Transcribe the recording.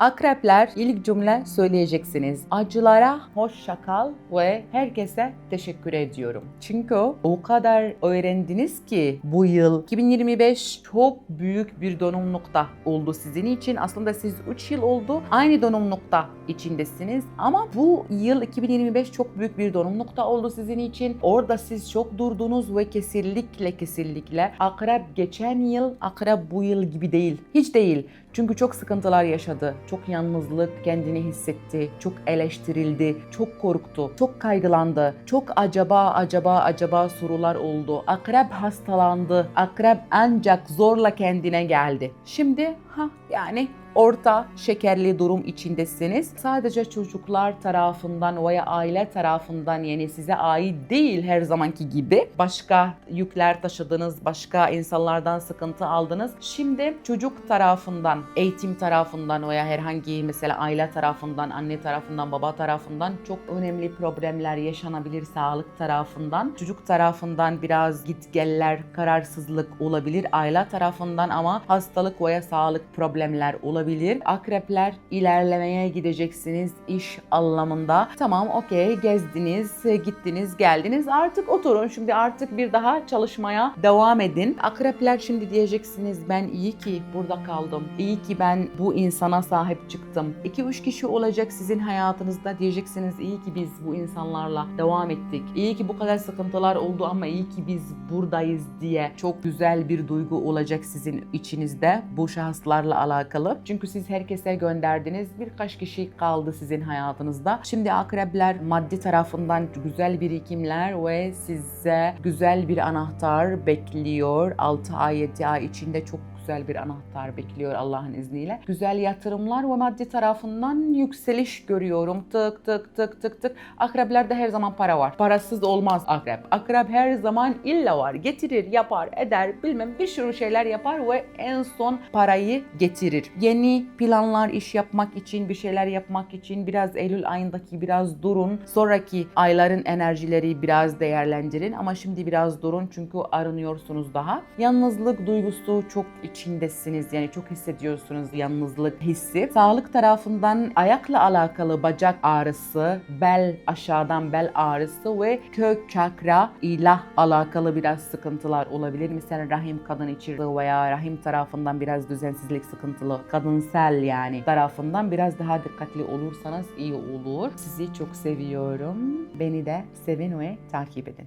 Akrepler ilk cümle söyleyeceksiniz. Acılara hoşça kal ve herkese teşekkür ediyorum. Çünkü o kadar öğrendiniz ki bu yıl 2025 çok büyük bir dönüm nokta oldu sizin için. Aslında siz 3 yıl oldu aynı dönüm nokta içindesiniz ama bu yıl 2025 çok büyük bir dönüm nokta oldu sizin için. Orada siz çok durdunuz ve kesinlikle kesinlikle akrep geçen yıl akrep bu yıl gibi değil. Hiç değil. Çünkü çok sıkıntılar yaşadı. Çok yalnızlık kendini hissetti. Çok eleştirildi. Çok korktu. Çok kaygılandı. Çok acaba acaba acaba sorular oldu. Akrep hastalandı. Akrep ancak zorla kendine geldi. Şimdi ha yani orta şekerli durum içindesiniz. Sadece çocuklar tarafından veya aile tarafından yani size ait değil her zamanki gibi. Başka yükler taşıdınız, başka insanlardan sıkıntı aldınız. Şimdi çocuk tarafından, eğitim tarafından veya herhangi mesela aile tarafından, anne tarafından, baba tarafından çok önemli problemler yaşanabilir sağlık tarafından. Çocuk tarafından biraz gitgeller, kararsızlık olabilir. Aile tarafından ama hastalık veya sağlık problemler olabilir. Akrepler ilerlemeye gideceksiniz iş anlamında. Tamam okey gezdiniz, gittiniz, geldiniz. Artık oturun şimdi artık bir daha çalışmaya devam edin. Akrepler şimdi diyeceksiniz ben iyi ki burada kaldım. İyi ki ben bu insana sahip çıktım. 2-3 kişi olacak sizin hayatınızda diyeceksiniz iyi ki biz bu insanlarla devam ettik. İyi ki bu kadar sıkıntılar oldu ama iyi ki biz buradayız diye çok güzel bir duygu olacak sizin içinizde bu şahıslarla alakalı. Çünkü siz herkese gönderdiniz. Birkaç kişi kaldı sizin hayatınızda. Şimdi akrepler maddi tarafından güzel birikimler ve size güzel bir anahtar bekliyor. 6 ay 7 ay içinde çok güzel bir anahtar bekliyor Allah'ın izniyle. Güzel yatırımlar ve maddi tarafından yükseliş görüyorum. Tık tık tık tık tık. Akreplerde her zaman para var. Parasız olmaz akrep. Akrep her zaman illa var. Getirir, yapar, eder, bilmem bir sürü şeyler yapar ve en son parayı getirir. Yeni planlar iş yapmak için, bir şeyler yapmak için biraz Eylül ayındaki biraz durun. Sonraki ayların enerjileri biraz değerlendirin ama şimdi biraz durun çünkü arınıyorsunuz daha. Yalnızlık duygusu çok içindesiniz. Yani çok hissediyorsunuz yalnızlık hissi. Sağlık tarafından ayakla alakalı bacak ağrısı, bel aşağıdan bel ağrısı ve kök çakra ile alakalı biraz sıkıntılar olabilir. Mesela rahim kadın içirdiği veya rahim tarafından biraz düzensizlik sıkıntılı kadınsal yani tarafından biraz daha dikkatli olursanız iyi olur. Sizi çok seviyorum. Beni de sevin ve takip edin.